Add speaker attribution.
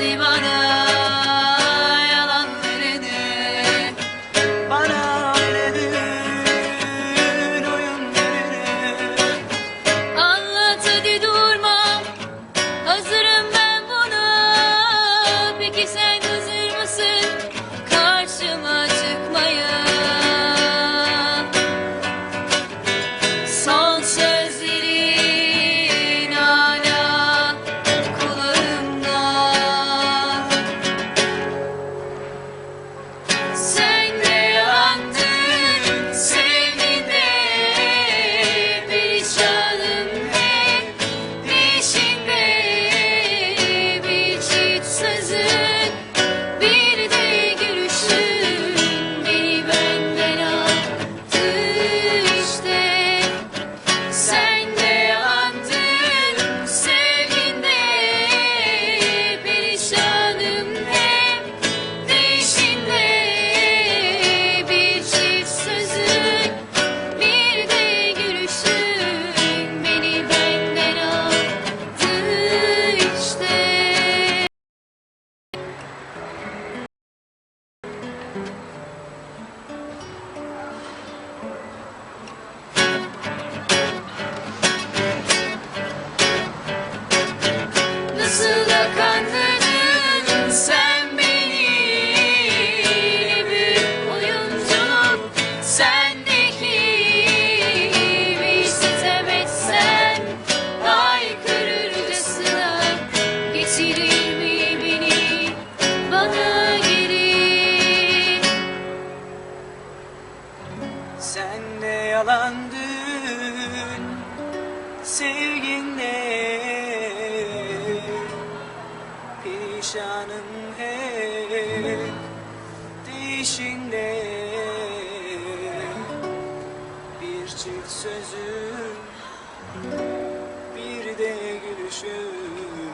Speaker 1: de
Speaker 2: yalan sevginle Perişanım hep değişinde. Bir çift sözün bir de gülüşün